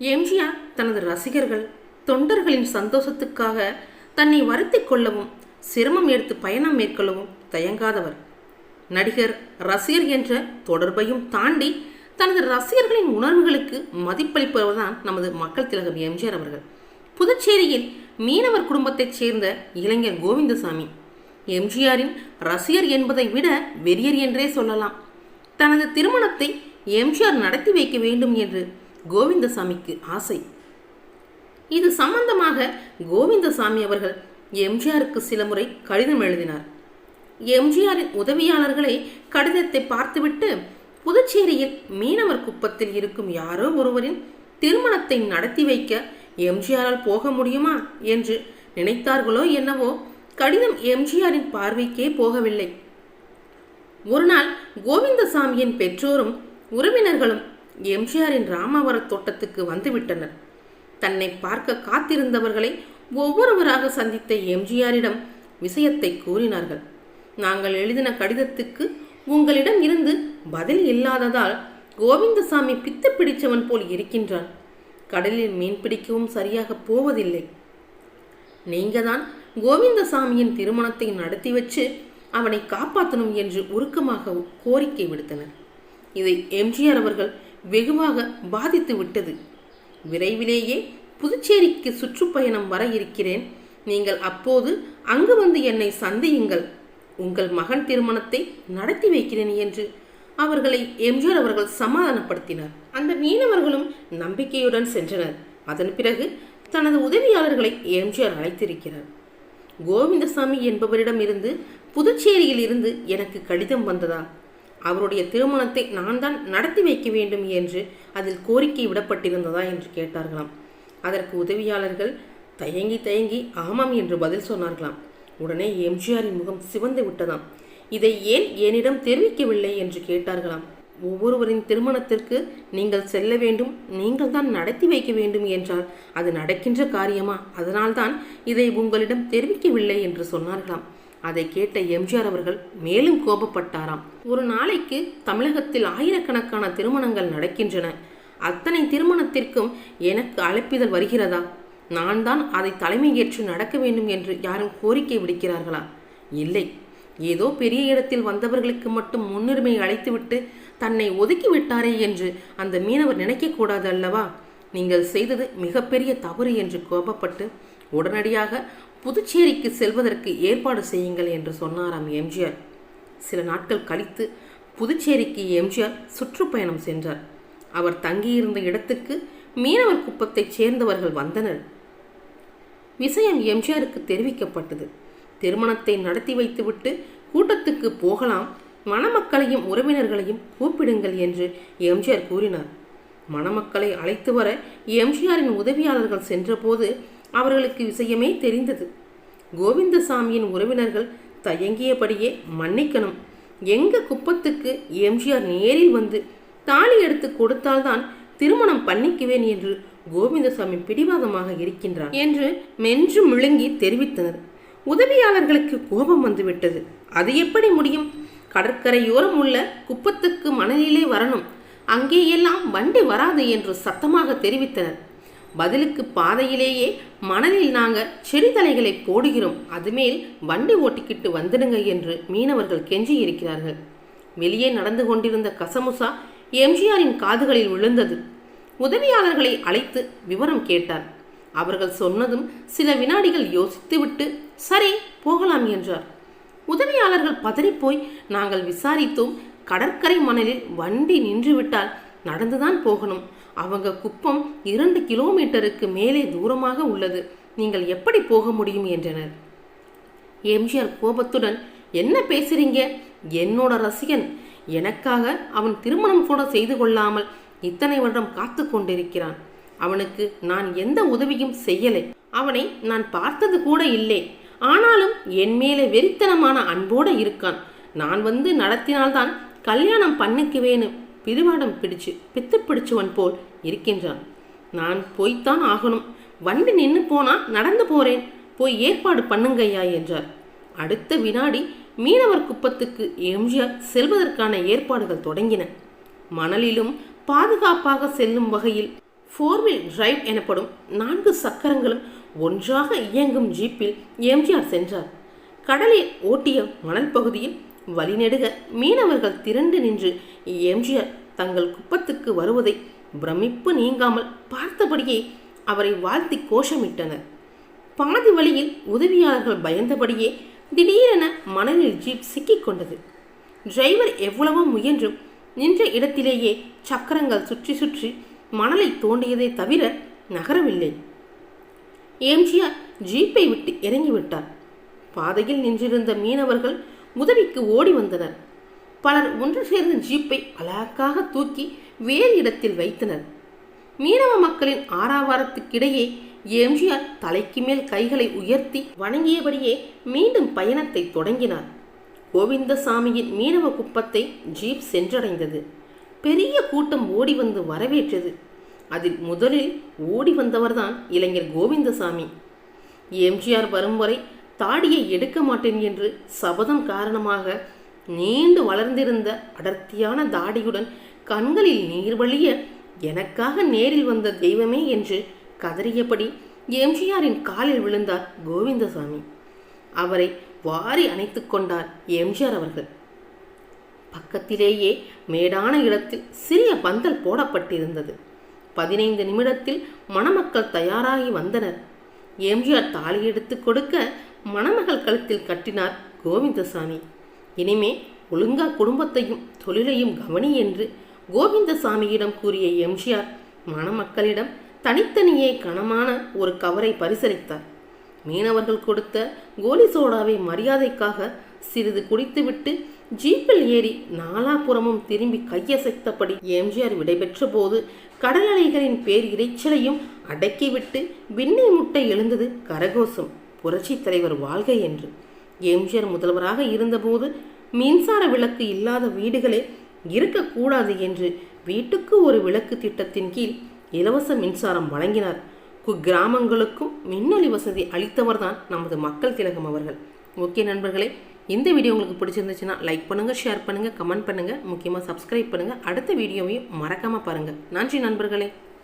எம்ஜிஆர் தனது ரசிகர்கள் தொண்டர்களின் சந்தோஷத்துக்காக தன்னை வருத்திக் கொள்ளவும் சிரமம் எடுத்து பயணம் மேற்கொள்ளவும் தயங்காதவர். நடிகர் ரசிகர் என்ற தொடர்பையும் தாண்டி தனது ரசிகர்களின் உணர்வுகளுக்கு மதிப்பளிப்பவர்தான் நமது மக்கள் திலகம் எம்ஜிஆர் அவர்கள். புதுச்சேரியில் மீனவர் குடும்பத்தைச் சேர்ந்த இளைஞர் கோவிந்தசாமி எம்ஜிஆரின் ரசிகர் என்பதை விட வெறியர் என்றே சொல்லலாம். தனது திருமணத்தை எம்ஜிஆர் நடத்தி வைக்க வேண்டும் என்று கோவிந்தசாமிக்கு ஆசை. இது சம்பந்தமாக கோவிந்தசாமி அவர்கள் எம்ஜிஆருக்கு சில முறை கடிதம் எழுதினார். எம்ஜிஆரின் உதவியாளர்களை கடிதத்தை பார்த்துவிட்டு புதுச்சேரியில் மீனவர் குப்பத்தில் இருக்கும் யாரோ ஒருவரின் திருமணத்தை நடத்தி வைக்க எம்ஜிஆரால் போக முடியுமா என்று நினைத்தார்களோ என்னவோ கடிதம் எம்ஜிஆரின் பார்வைக்கே போகவில்லை. ஒரு நாள் கோவிந்தசாமியின் பெற்றோரும் உறவினர்களும் எம்ஜிஆரின் ராமாவரத் தோட்டத்துக்கு வந்துவிட்டனர். தன்னை பார்க்க காத்திருந்தவர்களை ஒவ்வொருவராக சந்தித்த எம்ஜிஆரிடம் விஷயத்தை கூறினார்கள். நாங்கள் எழுதின கடிதத்துக்கு உங்களிடம் இருந்து பதில் இல்லாததால் கோவிந்தசாமி பித்து பிடிச்சவன் போல் இருக்கின்றான் கடலில் மீன் பிடிக்கவும் சரியாக போவதில்லை. நீங்க தான் கோவிந்தசாமியின் திருமணத்தை நடத்தி வச்சு அவனை காப்பாற்றணும் என்று உருக்கமாக கோரிக்கை விடுத்தனர். இதை எம்ஜிஆர் அவர்கள் வெகுவாக பாதித்து விட்டது. விரைவிலேயே புதுச்சேரிக்கு சுற்றுப்பயணம் வர இருக்கிறேன். நீங்கள் அப்போது அங்கு வந்து என்னை சந்தியுங்கள். உங்கள் மகன் திருமணத்தை நடத்தி வைக்கிறேன் என்று அவர்களை எம்ஜிஆர் அவர்கள் சமாதானப்படுத்தினார். அந்த மீனவர்களும் நம்பிக்கையுடன் சென்றனர். அதன் பிறகு தனது உதவியாளர்களை எம்ஜிஆர் அழைத்திருக்கிறார். கோவிந்தசாமி என்பவரிடம் இருந்து புதுச்சேரியில் இருந்து எனக்கு கடிதம் வந்ததா? அவருடைய திருமணத்தை நான் தான் நடத்தி வைக்க வேண்டும் என்று அதில் கோரிக்கை விடப்பட்டிருந்ததா என்று கேட்டார்களாம். அதற்கு உதவியாளர்கள் தயங்கி தயங்கி ஆமாம் என்று பதில் சொன்னார்களாம். உடனே எம்ஜிஆரின் முகம் சிவந்து விட்டதாம். இதை ஏன் என்னிடம் தெரிவிக்கவில்லை என்று கேட்டார்களாம். ஒவ்வொருவரின் திருமணத்திற்கு நீங்கள் செல்ல வேண்டும் நீங்கள் தான் நடத்தி வைக்க வேண்டும் என்றால் அது நடக்கின்ற காரியமா? அதனால்தான் இதை உங்களிடம் தெரிவிக்கவில்லை என்று சொன்னார்களாம். அதை கேட்ட எம்ஜிஆர் அவர்கள் மேலும் கோபப்பட்டாராம். ஒரு நாளைக்கு தமிழகத்தில் ஆயிரக்கணக்கான திருமணங்கள் நடக்கின்றன. அத்தனை திருமணத்திற்கும் எனக்கு அழைப்பிதழ் வருகிறதா? நான் தான் அதை தலைமையேற்று நடக்க வேண்டும் என்று யாரும் கோரிக்கை விடுக்கிறார்களா? இல்லை. ஏதோ பெரிய இடத்தில் வந்தவர்களுக்கு மட்டும் முன்னுரிமை அழைத்துவிட்டு தன்னை ஒதுக்கி விட்டாரே என்று அந்த மீனவர் நினைக்கக்கூடாது அல்லவா? நீங்கள் செய்தது மிகப்பெரிய தவறு என்று கோபப்பட்டு உடனடியாக புதுச்சேரிக்கு செல்வதற்கு ஏற்பாடு செய்யுங்கள் என்று சொன்னாராம் எம்ஜிஆர். சில நாட்கள் கழித்து புதுச்சேரிக்கு எம்ஜிஆர் சுற்றுப்பயணம் சென்றார். அவர் தங்கியிருந்த இடத்துக்கு மீனவர் குப்பத்தைச் சேர்ந்தவர்கள் வந்தனர். விஷயம் எம்ஜிஆருக்கு தெரிவிக்கப்பட்டது. திருமணத்தை நடத்தி வைத்துவிட்டு கூட்டத்துக்கு போகலாம் மணமக்களையும் உறவினர்களையும் கூப்பிடுங்கள் என்று எம்ஜிஆர் கூறினார். மணமக்களை அழைத்து வர எம்ஜிஆரின் உதவியாளர்கள் சென்றபோது அவர்களுக்கு விஷயமே தெரிந்தது. கோவிந்தசாமியின் உறவினர்கள் தயங்கியபடியே மன்னிக்கணும். எங்க குப்பத்துக்கு எம்ஜிஆர் நேரில் வந்து தாலி எடுத்து கொடுத்தால்தான் திருமணம் பண்ணிக்குவேன் என்று கோவிந்தசாமி பிடிவாதமாக இருக்கின்றார் என்று மென்று முழுங்கி தெரிவித்தனர். உதவியாளர்களுக்கு கோபம் வந்துவிட்டது. அது எப்படி முடியும்? கடற்கரையோரம் உள்ள குப்பத்துக்கு மணலிலே வரணும். அங்கேயெல்லாம் வண்டி வராது என்று சத்தமாக தெரிவித்தனர். பதிலுக்கு பாதையிலேயே மணலில் நாங்கள் செடி தலைகளை போடுகிறோம். அதுமேல் வண்டி ஓட்டிக்கிட்டு வந்துடுங்க என்று மீனவர்கள் கெஞ்சி இருக்கிறார்கள் வெளியே நடந்து கொண்டிருந்த கசமுசா எம்ஜிஆரின் காதுகளில் விழுந்தது. உதவியாளர்களை அழைத்து விவரம் கேட்டார். அவர்கள் சொன்னதும் சில வினாடிகள் யோசித்துவிட்டு சரி போகலாம் என்றார். உதவியாளர்கள் பதறிப்போய் நாங்கள் விசாரித்தோம். கடற்கரை மணலில் வண்டி நின்றுவிட்டால் நடந்துதான் போகணும். அவங்க குப்பம் இரண்டு கிலோமீட்டருக்கு மேலே தூரமாக உள்ளது. நீங்கள் எப்படி போக முடியும்? என்றனர். எம்ஜிஆர் கோபத்துடன் என்ன பேசுறீங்க? என்னோட ரசிகன். எனக்காக அவன் திருமணம் கூட செய்து கொள்ளாமல் இத்தனை வருடம் காத்து கொண்டிருக்கிறான். அவனுக்கு நான் எந்த உதவியும் செய்யலை. அவனை நான் பார்த்தது கூட இல்லை. ஆனாலும் என் மேலே வெறித்தனமான அன்போடு இருக்கான். நான் வந்து நடத்தினால்தான் கல்யாணம் பண்ணிக்குவேன்னு பிடிவாடம் பிடிச்சு பித்து பிடிச்சவன் போல் இருக்கின்றான். நான் போய்த்தான் ஆகணும். வண்டி நின்று போனா நடந்து போறேன். போய் ஏற்பாடு பண்ணுங்கய்யா என்றார். அடுத்த வினாடி மீனவர் குப்பத்துக்கு எம்ஜிஆர் செல்வதற்கான ஏற்பாடுகள் தொடங்கின. மணலிலும் பாதுகாப்பாக செல்லும் வகையில் ஃபோர்வீல் டிரைவ் எனப்படும் நான்கு சக்கரங்களும் ஒன்றாக இயங்கும் ஜீப்பில் எம்ஜிஆர் சென்றார். கடலில் ஓட்டிய மணல் பகுதியில் வழிநெடுக. மீனவர்கள் திரண்டு நின்று எம்ஜிஆர் தங்கள் குப்பத்துக்கு வருவதை பிரமிப்பு நீங்காமல் பார்த்தபடியே அவரை வாழ்த்தி கோஷமிட்டனர். பாதி வழியில் உதவியாளர்கள் பயந்தபடியே திடீரென மணலில் ஜீப் சிக்கிக்கொண்டது டிரைவர் எவ்வளவோ முயன்றும் நின்ற இடத்திலேயே சக்கரங்கள் சுற்றி சுற்றி மணலை தோண்டியதை தவிர நகரவில்லை. எம்ஜிஆர் ஜீப்பை விட்டு இறங்கிவிட்டார். பாதையில் நின்றிருந்த மீனவர்கள் உதவிக்கு ஓடி வந்தனர். பலர் ஒன்று சேர்ந்த ஜீப்பை அழகாக தூக்கி வேறு இடத்தில் வைத்தனர். மீனவ மக்களின் ஆறாவாரத்துக்கிடையே எம்ஜிஆர் தலைக்கு மேல் கைகளை உயர்த்தி வணங்கியபடியே மீண்டும் பயணத்தை தொடங்கினார். கோவிந்தசாமியின் மீனவ குப்பத்தை ஜீப் சென்றடைந்தது. பெரிய கூட்டம் ஓடி வந்து வரவேற்றது. அதில் முதலில் ஓடி வந்தவர்தான் இளைஞர் கோவிந்தசாமி. எம்ஜிஆர் வரும் வரை தாடியை எடுக்க மாட்டேன் என்று சபதம் காரணமாக நீண்டு வளர்ந்திருந்த அடர்த்தியான தாடியுடன் கண்களில் நீர் வழிய எனக்காக நேரில் வந்த தெய்வமே என்று கதறியபடி எம்ஜிஆரின் காலில் விழுந்தார் கோவிந்தசாமி. அவரை வாரி அணைத்து கொண்டார் எம்ஜிஆர் அவர்கள். பக்கத்திலேயே மேடான இடத்தில் சிறிய பந்தல் போடப்பட்டிருந்தது. பதினைந்து நிமிடத்தில் மணமக்கள் தயாராகி வந்தனர். எம்ஜிஆர் தாலி எடுத்து கொடுக்க மணமகள் கழுத்தில் கட்டினார் கோவிந்தசாமி. இனிமே ஒழுங்கா குடும்பத்தையும் தொழிலையும் கவனி என்று கோவிந்தசாமியிடம் கூறிய எம்ஜிஆர் மணமக்களிடம் தனித்தனியே கனமான ஒரு கவரை பரிசளித்தார். மீனவர்கள் கொடுத்த கோலி சோடாவை மரியாதைக்காக சிறிது குடித்துவிட்டு ஜீப்பில் ஏறி நாலாபுறமும் திரும்பி கையசைத்தபடி எம்ஜிஆர் விடைபெற்ற போது கடல் அலைகளின் பேர் இறைச்சலையும் அடக்கிவிட்டு விண்ணை முட்டை எழுந்தது கரகோசம் புரட்சி தலைவர் வாழ்க என்று. எம்ஜிஆர் முதல்வராக இருந்தபோது மின்சார விளக்கு இல்லாத வீடுகளே இருக்கக்கூடாது என்று வீட்டுக்கு ஒரு விளக்கு திட்டத்தின் கீழ் இலவச மின்சாரம் வழங்கினார். குக்கிராமங்களுக்கும் மின்னொலி வசதி அளித்தவர்தான் நமது மக்கள் திலகம் அவர்கள். ஓகே நண்பர்களே இந்த வீடியோ உங்களுக்கு பிடிச்சிருந்துச்சுன்னா லைக் பண்ணுங்கள் ஷேர் பண்ணுங்கள் கமெண்ட் பண்ணுங்கள் முக்கியமாக சப்ஸ்கிரைப் பண்ணுங்கள் அடுத்த வீடியோவையும் மறக்காமல் பாருங்கள் நன்றி நண்பர்களே.